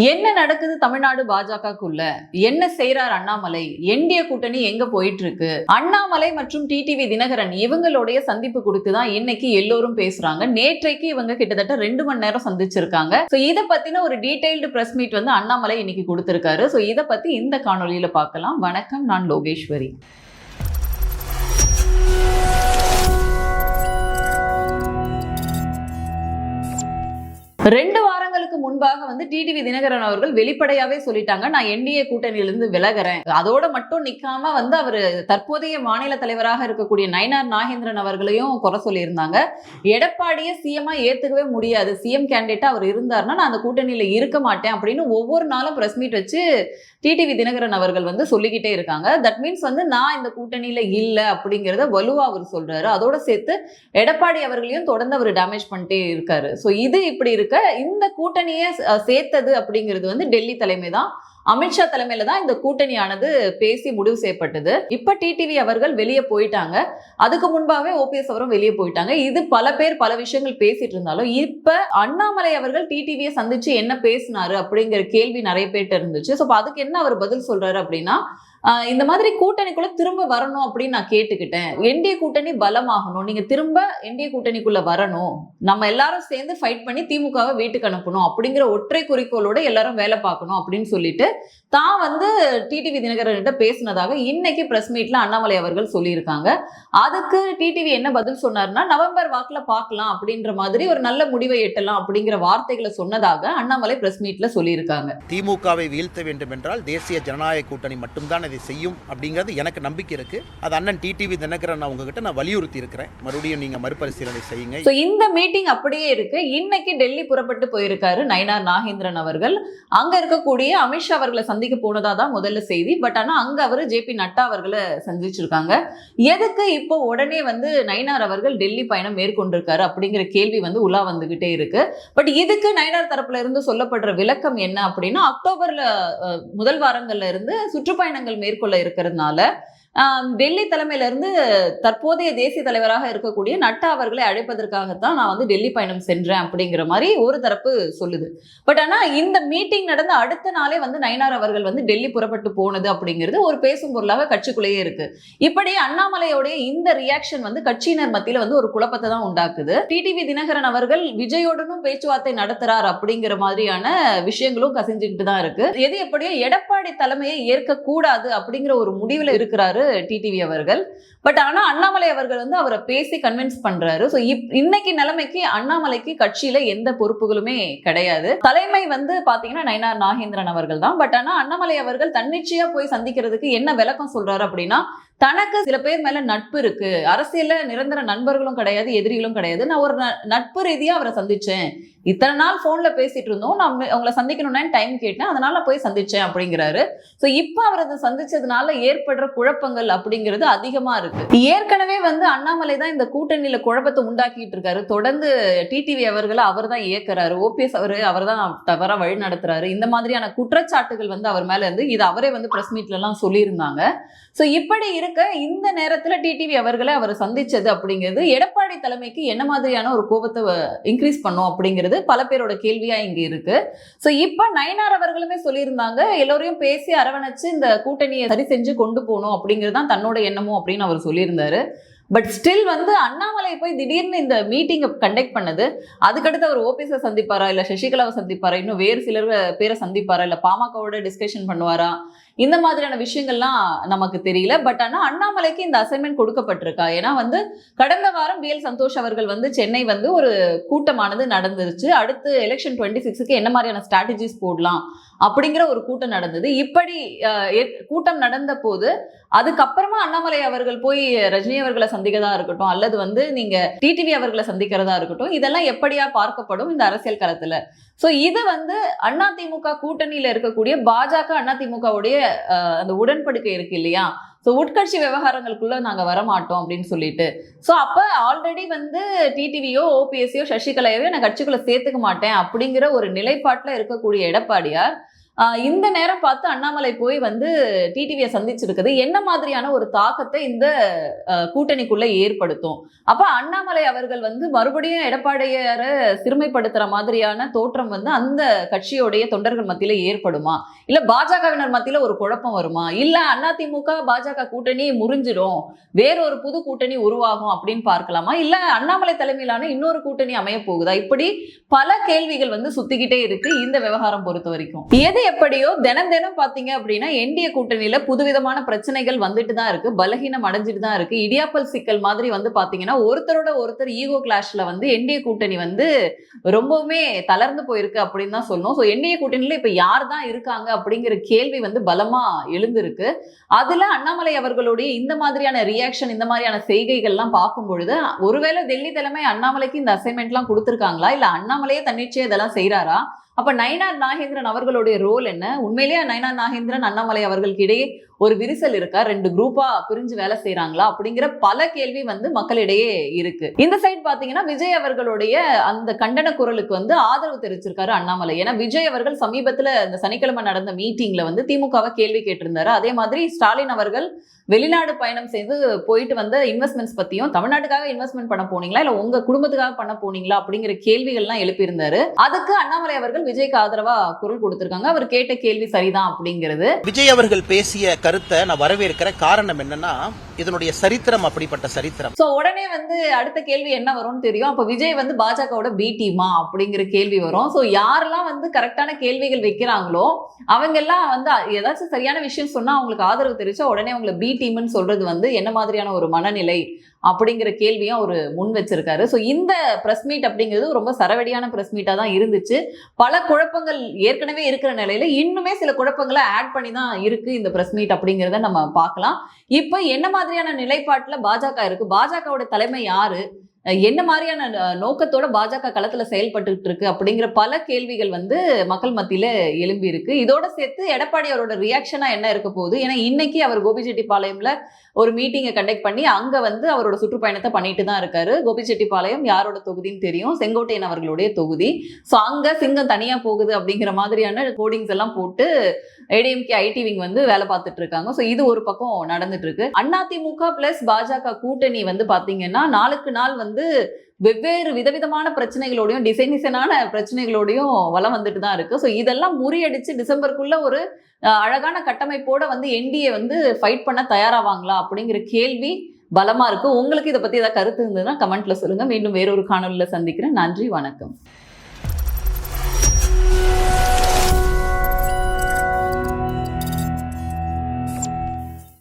என்ன நடக்குது தமிழ்நாடு பாஜகக்குள்ள? என்ன செய்யறார் அண்ணாமலை? என்டிய கூட்டணி எங்க போயிட்டு இருக்கு அண்ணாமலை மற்றும் டிடிவி தினகரன் இவங்களுடைய சந்திப்பு குறித்து தான் இன்னைக்கு எல்லோரும் பேசுறாங்க. நேற்றைக்கு இவங்க கிட்டத்தட்ட ரெண்டு மணி நேரம் சந்திச்சிருக்காங்க. சோ பத்தின ஒரு டீடைல்டு பிரஸ் மீட் வந்து அண்ணாமலை இன்னைக்கு கொடுத்திருக்காரு. சோ இதை பத்தி இந்த காணொளியில பார்க்கலாம். வணக்கம் நான் லோகேஸ்வரி. ரெண்டு வாரங்களுக்கு முன்பாக வந்து டிடிவி தினகரன் அவர்கள் வெளிப்படையாவே சொல்லிட்டாங்க நான் என்டிஏ கூட்டணியிலிருந்து விலகுறேன். அதோட மட்டும் நிக்காம வந்து அவர் தற்போதைய மாநில தலைவராக இருக்கக்கூடிய நயனார் நாகேந்திரன் அவர்களையும் குறை சொல்லியிருந்தாங்க. எடப்பாடியை சிஎம்மா ஏத்துக்கவே முடியாது. சிஎம் கேண்டிடேட்டா அவர் இருந்தார்னா நான் அந்த கூட்டணியில இருக்க மாட்டேன். அப்படின்னு ஒவ்வொரு நாளும் பிரஸ் மீட் வச்சு டிடிவி தினகரன் அவர்கள் வந்து சொல்லிக்கிட்டே இருக்காங்க. தட் மீன்ஸ் வந்து நான் இந்த கூட்டணியில இல்ல அப்படிங்கறத வலுவா அவர் சொல்றாரு. அதோட சேர்த்து எடப்பாடி அவர்களையும் தொடர்ந்து அவர் டேமேஜ் பண்ணிட்டே இருக்காரு. ஸோ இது இப்படி இருக்க இந்த கூட்டணி கூட்டணியை சேர்த்தது அப்படிங்கிறது வந்து டெல்லி தலைமை தான் அமித்ஷா தலைமையில தான் இந்த கூட்டணியானது பேசி முடிவு செய்யப்பட்டது. இப்ப டிடிவி அவர்கள் வெளியே போயிட்டாங்க. அதுக்கு முன்பாகவே ஓபிஎஸ் அவரும் வெளியே போயிட்டாங்க. இது பல பேர் பல விஷயங்கள் பேசிட்டு இருந்தாலும் இப்ப அண்ணாமலை அவர்கள் டிடிவியை சந்திச்சு என்ன பேசினாரு அப்படிங்கிற கேள்வி நிறைய பேர்ட்ட இருந்துச்சு. ஸோ அதுக்கு என்ன அவர் பதில் சொல்றாரு அப்படின்னா இந்த மாதிரி கூட்டணிக்குள்ள திரும்ப வரணும் அப்படின்னு நான் கேட்டுக்கிட்டேன். என்டிஏ கூட்டணி பலமாகணும். நீங்க திரும்ப என்டிஏ கூட்டணிக்குள்ள வரணும். நம்ம எல்லாரும் சேர்ந்து ஃபைட் பண்ணி திமுகவை வீட்டுக்கு அனுப்பணும் அப்படிங்கிற ஒற்றை குறிக்கோளோட எல்லாரும் வேலை பார்க்கணும் அப்படின்னு சொல்லிட்டு தான் வந்து டிடிவி தினகரன்கிட்ட பேசினதாக இன்னைக்கு பிரஸ் மீட்ல அண்ணாமலை அவர்கள் சொல்லியிருக்காங்க. அதுக்கு டிடிவி என்ன பதில் சொன்னார்னா நவம்பர் வாக்குல பார்க்கலாம் அப்படின்ற மாதிரி ஒரு நல்ல முடிவை எட்டலாம் அப்படிங்கிற வார்த்தைகளை சொன்னதாக அண்ணாமலை பிரஸ் மீட்ல சொல்லியிருக்காங்க. திமுகவை வீழ்த்த வேண்டும் என்றால் தேசிய ஜனநாயக கூட்டணி மட்டும்தான் அதை செய்யும் அப்படிங்கிறது எனக்கு நம்பிக்கை இருக்கு. அது அண்ணன் டிடிவி தினகரன் அவங்க கிட்ட நான் வலியுறுத்தி இருக்கிறேன் மறுபடியும் நீங்க மறுபரிசீலனை செய்யுங்க. இந்த மீட்டிங் அப்படியே இருக்கு. இன்னைக்கு டெல்லி புறப்பட்டு போயிருக்காரு நயினார் நாகேந்திரன் அவர்கள். அங்க இருக்கக்கூடிய அமித்ஷா அவர்களை சந்திக்க போனதா தான் முதல்ல செய்தி. பட் ஆனா அங்க அவர் ஜே பி நட்டா அவர்களை சந்திச்சிருக்காங்க. எதுக்கு இப்போ உடனே வந்து நயினார் அவர்கள் டெல்லி பயணம் மேற்கொண்டிருக்காரு அப்படிங்கிற கேள்வி வந்து உலா வந்துகிட்டே இருக்கு. பட் இதுக்கு நயினார் தரப்புல இருந்து சொல்லப்படுற விளக்கம் என்ன அப்படின்னா அக்டோபர்ல முதல் வாரங்கள்ல இருந்து சுற்றுப்பயணங்கள் மேற்கொள்ள இருக்கிறதுனால டெல்லி தலைமையிலிருந்து தற்போதைய தேசிய தலைவராக இருக்கக்கூடிய நட்டா அவர்களை அழைப்பதற்காகத்தான் நான் வந்து டெல்லி பயணம் சென்றேன் அப்படிங்கிற மாதிரி ஒரு தரப்பு சொல்லுது. பட் ஆனால் இந்த மீட்டிங் நடந்த அடுத்த நாளே வந்து நயனார் அவர்கள் வந்து டெல்லி புறப்பட்டு போனது அப்படிங்கிறது ஒரு பேசும் பொருளாக கட்சிக்குள்ளேயே இருக்கு. இப்படி அண்ணாமலையோடைய இந்த ரியாக்ஷன் வந்து கட்சியினர் மத்தியில் வந்து ஒரு குழப்பத்தை தான் உண்டாக்குது. டிடிவி தினகரன் அவர்கள் விஜயோடனும் பேச்சுவார்த்தை நடத்துறார் அப்படிங்கிற மாதிரியான விஷயங்களும் கசிஞ்சுக்கிட்டு தான் இருக்கு. எது எப்படியோ எடப்பாடி தலைமையை ஏற்க கூடாது அப்படிங்கிற ஒரு முடிவில் இருக்கிறாரு டிடிவி அவர்கள். பட் ஆனால் அண்ணாமலை அவர்கள் வந்து அவரை பேசி கன்வின்ஸ் பண்றாரு. ஸோ இன்னைக்கு நிலைமைக்கு அண்ணாமலைக்கு கட்சியில எந்த பொறுப்புகளுமே கிடையாது. தலைமை வந்து பாத்தீங்கன்னா நயனார் நாகேந்திரன் அவர்கள் தான். பட் ஆனா அண்ணாமலை அவர்கள் தன்னிச்சையா போய் சந்திக்கிறதுக்கு என்ன விளக்கம் சொல்றாரு அப்படின்னா தனக்கு சில பேர் மேல நட்பு இருக்கு. அரசியல்ல நிரந்தர நண்பர்களும் கிடையாது எதிரிகளும் கிடையாது. நான் ஒரு ந- நட்பு ரீதியா அவரை சந்திச்சேன். இத்தனை நாள் போன்ல பேசிட்டு இருந்தோம். நான் அவங்களை உங்களை சந்திக்கணும்னு டைம் கேட்டேன். அதனால போய் சந்திச்சேன் அப்படிங்கிறாரு. ஸோ இப்போ அவர் அதை சந்திச்சதுனால ஏற்படுற குழப்பங்கள் அப்படிங்கிறது அதிகமா இருக்கு. ஏற்கனவே வந்து அண்ணாமலை தான் இந்த கூட்டணியில குழப்பத்தை உண்டாக்கிட்டு இருக்காரு. தொடர்ந்து டிடிவி அவர்களை அவர் தான் இயக்குறாரு. ஓபிஎஸ் அவரு அவர் தான் தவறா வழி நடத்துறாரு. இந்த மாதிரியான குற்றச்சாட்டுகள் வந்து அவர் மேல இருந்து இது அவரே வந்து பிரஸ் மீட்ல எல்லாம் சொல்லியிருந்தாங்க. ஸோ இப்படி இருக்க இந்த நேரத்துல டிடிவி அவர்களை அவர் சந்திச்சது அப்படிங்கிறது எடப்பாடி தலைமைக்கு என்ன மாதிரியான ஒரு கோபத்தை இன்க்ரீஸ் பண்ணும் அப்படிங்கிறது பல பேரோட கேள்வியா இங்க இருக்கு. ஸோ இப்ப நயனார் அவர்களுமே சொல்லியிருந்தாங்க எல்லோரையும் பேசி அரவணைச்சு இந்த கூட்டணியை சரி செஞ்சு கொண்டு போகணும் அப்படிங்கிறது தான் தன்னோட எண்ணமும் அப்படின்னு அவர் சொல்லியிருந்தாரு. பட் ஸ்டில் வந்து அண்ணாமலை போய் திடீர்னு இந்த மீட்டிங்கை கண்டக்ட் பண்ணது. அதுக்கடுத்து அவர் ஓபிஎஸை சந்திப்பாரா இல்ல சசிகலாவை சந்திப்பாரா இன்னும் வேறு சிலர் பேரை சந்திப்பாரா இல்ல பாமகவோட டிஸ்கஷன் பண்ணுவாரா இந்த மாதிரியான விஷயங்கள்லாம் நமக்கு தெரியல. பட் ஆனா அண்ணாமலைக்கு இந்த அசைன்மெண்ட் கொடுக்கப்பட்டிருக்கா? ஏன்னா வந்து கடந்த வாரம் பி எல் சந்தோஷ் அவர்கள் வந்து சென்னை வந்து ஒரு கூட்டமானது நடந்துருச்சு. அடுத்து எலெக்ஷன் டுவெண்ட்டி சிக்ஸுக்கு என்ன மாதிரியான ஸ்ட்ராட்டஜிஸ் போடலாம் அப்படிங்கிற ஒரு கூட்டம் நடந்தது. இப்படி அஹ், கூட்டம் நடந்த போது அதுக்கப்புறமா அண்ணாமலை அவர்கள் போய் ரஜினி அவர்களை சந்திக்கிறதா இருக்கட்டும் அல்லது வந்து நீங்க டிடிவி அவர்களை சந்திக்கிறதா இருக்கட்டும் இதெல்லாம் எப்படியா பார்க்கப்படும் இந்த அரசியல் களத்துல? ஸோ இது வந்து அதிமுக கூட்டணியில இருக்கக்கூடிய பாஜக அதிமுகவுடைய அந்த உடன்படிக்கை இருக்கு இல்லையா? ஸோ உட்கட்சி விவகாரங்களுக்குள்ள நாங்க வரமாட்டோம் அப்படின்னு சொல்லிட்டு. ஸோ அப்ப ஆல்ரெடி வந்து டிடிவியோ ஓபிஎஸ்சியோ சசிகலையோ நான் கட்சிக்குள்ள சேர்த்துக்க மாட்டேன் அப்படிங்கிற ஒரு நிலைப்பாட்டுல இருக்கக்கூடிய எடப்பாடியார் இந்த நேரம் பார்த்து அண்ணாமலை போய் வந்து டிடிவியை சந்திச்சிருக்குது. என்ன மாதிரியான ஒரு தாக்கத்தை இந்த கூட்டணிக்குள்ள ஏற்படுத்தும்? அப்ப அண்ணாமலை அவர்கள் வந்து மறுபடியும் எடப்பாடியார சிறுமைப்படுத்துற மாதிரியான தோற்றம் வந்து அந்த கட்சியோடைய தொண்டர்கள் மத்தியில ஏற்படுமா? இல்ல பாஜகவினர் மத்தியில ஒரு குழப்பம் வருமா? இல்ல அதிமுக பாஜக கூட்டணி முறிஞ்சிடும். வேறொரு புது கூட்டணி உருவாகும் அப்படின்னு பார்க்கலாமா? இல்ல அண்ணாமலை தலைமையிலான இன்னொரு கூட்டணி அமைய போகுதா? இப்படி பல கேள்விகள் வந்து சுத்திக்கிட்டே இருக்கு இந்த விவகாரம் பொறுத்த வரைக்கும். எது எப்படியோ தினம் தினம் பாத்தீங்க அப்படின்னா என்டிய கூட்டணியில புதுவிதமான பிரச்சனைகள் வந்துட்டு தான் இருக்கு. பலகீனம் அடைஞ்சிட்டு தான் இருக்கு. இடியாப்பல் சிக்கல் மாதிரி வந்து பாத்தீங்கன்னா ஒருத்தரோட ஒருத்தர் ஈகோ கிளாஷ்ல வந்து என்டிய கூட்டணி வந்து ரொம்பவுமே தளர்ந்து போயிருக்கு அப்படின்னு தான் சொல்லணும். ஸோ என்டிஏ கூட்டணியில இப்ப யார் தான் இருக்காங்க அப்படிங்கிற கேள்வி வந்து பலமா எழுந்திருக்கு. அதுல அண்ணாமலை அவர்களுடைய இந்த மாதிரியான ரியாக்ஷன் இந்த மாதிரியான செய்கைகள்லாம் பார்க்கும் பொழுது ஒருவேளை டெல்லி தலைமை அண்ணாமலைக்கு இந்த அசைன்மெண்ட்லாம் கொடுத்துருக்காங்களா? இல்ல அண்ணாமலையே தன்னிச்சையா இதெல்லாம் செய்யறாரா அப்ப நயனார் நாகேந்திரன் அவர்களுடைய ரோல் என்ன? உண்மையிலேயே நயனார் நாகேந்திரன் அண்ணாமலை அவர்களுக்கு இடையே ஒரு விரிசல் இருக்கா? ரெண்டு குரூப்பா பிரிஞ்சு வேலை செய்யறாங்களா அப்படிங்கிற பல கேள்வி வந்து மக்களிடையே இருக்கு. இந்த சைட் பாத்தீங்கன்னா விஜய் அவர்களுடைய அந்த கண்டன குரலுக்கு வந்து ஆதரவு தெரிவிச்சிருக்காரு அண்ணாமலை. ஏன்னா விஜய் அவர்கள் சமீபத்துல இந்த சனிக்கிழமை நடந்த மீட்டிங்ல வந்து திமுகவை கேள்வி கேட்டிருந்தாரு. அதே மாதிரி ஸ்டாலின் அவர்கள் வெளிநாடு பயணம் செய்து போயிட்டு வந்த இன்வெஸ்ட்மெண்ட்ஸ் பத்தியும் தமிழ்நாட்டுக்காக இன்வெஸ்ட்மெண்ட் பண்ண போனீங்களா? இல்ல உங்க குடும்பத்துக்காக பண்ண போனீங்களா? அப்படிங்கிற கேள்விகள்லாம் எழுப்பியிருந்தாரு. அதுக்கு அண்ணாமலை அவர்கள் விஜய்க்கு ஆதரவா குரல் கொடுத்திருக்காங்க. அவர் கேட்ட கேள்வி சரிதான் அப்படிங்கிறது. விஜய் அவர்கள் பேசிய கருத்தை நான் வரவேற்கிற காரணம் என்னன்னா இதனுடைய சரித்திரம் அப்படிப்பட்ட சரித்திரம். சோ உடனே வந்து அடுத்த கேள்வி என்ன வரும்னு தெரியும். அப்ப விஜய் வந்து பாஜகவோட பி டீமா அப்படிங்கிற கேள்வி வரும். சோ யாரெல்லாம் வந்து கரெக்டான கேள்விகள் வைக்கிறாங்களோ அவங்க எல்லாம் வந்து ஏதாச்சும் சரியான விஷயம் சொன்னா அவங்களுக்கு ஆதரவு தெரிவிச்சா உடனே அவங்களை பி டீம்னு சொல்றது வந்து என்ன மாதிரியான ஒரு மனநிலை அப்படிங்கிற கேள்வியும் அவர் முன் வச்சிருக்காரு. ஸோ இந்த ப்ரெஸ் மீட் அப்படிங்கிறது ரொம்ப சரவடியான ப்ரெஸ் மீட்டாக தான் இருந்துச்சு. பல குழப்பங்கள் ஏற்கனவே இருக்கிற நிலையில இன்னுமே சில குழப்பங்களை ஆட் பண்ணி தான் இருக்கு இந்த ப்ரெஸ் மீட் அப்படிங்கிறத நம்ம பார்க்கலாம். இப்போ என்ன மாதிரியான நிலைப்பாட்டில் பாஜக இருக்கு? பாஜகவோட தலைமை யாரு? என்ன மாதிரியான நோக்கத்தோட பாஜக களத்துல செயல்பட்டு இருக்கு அப்படிங்கிற பல கேள்விகள் வந்து மக்கள் மத்தியில எழும்பி இருக்கு இதோட சேர்த்து எடப்பாடி அவரோட ரியாக்ஷனா என்ன இருக்க போகுது? ஏன்னா இன்னைக்கு அவர் கோபிச்செட்டிப்பாளையம்ல ஒரு மீட்டிங்கை கண்டக்ட் பண்ணி அங்க வந்து அவரோட சுற்றுப்பயணத்தை பண்ணிட்டு தான் இருக்காரு. கோபிச்செட்டிப்பாளையம் யாரோட தொகுதின்னு தெரியும். செங்கோட்டையன் அவர்களுடைய தொகுதி. ஸோ அங்க சிங்கம் தனியா போகுது அப்படிங்கிற மாதிரியான கோடிங்ஸ் எல்லாம் போட்டு ஏடிஎம்கே ஐடி விங் வந்து வேலை பார்த்துட்டு இருக்காங்க ஸோ இது ஒரு பக்கம் நடந்துட்டு இருக்கு அதிமுக பிளஸ் பாஜக கூட்டணி வந்து பாத்தீங்கன்னா நாளுக்கு நாள் வந்து வந்து வெவ்வேறு விதவிதமான பிரச்சனைகளோடையும் டிசைன் டிசைனான பிரச்சனைகளோடையும் வளம் வந்துட்டு தான் இருக்கு. ஸோ இதெல்லாம் முறியடிச்சு டிசம்பருக்குள்ள ஒரு அழகான கட்டமைப்போட வந்து என்டிஏ வந்து ஃபைட் பண்ண தயாராவாங்களா அப்படிங்கிற கேள்வி பலமா இருக்கு. உங்களுக்கு இதை பத்தி ஏதாவது கருத்து இருந்ததுன்னா கமெண்ட்ல சொல்லுங்க. மீண்டும் வேறொரு காணொலியில் சந்திக்கிறேன். நன்றி வணக்கம்.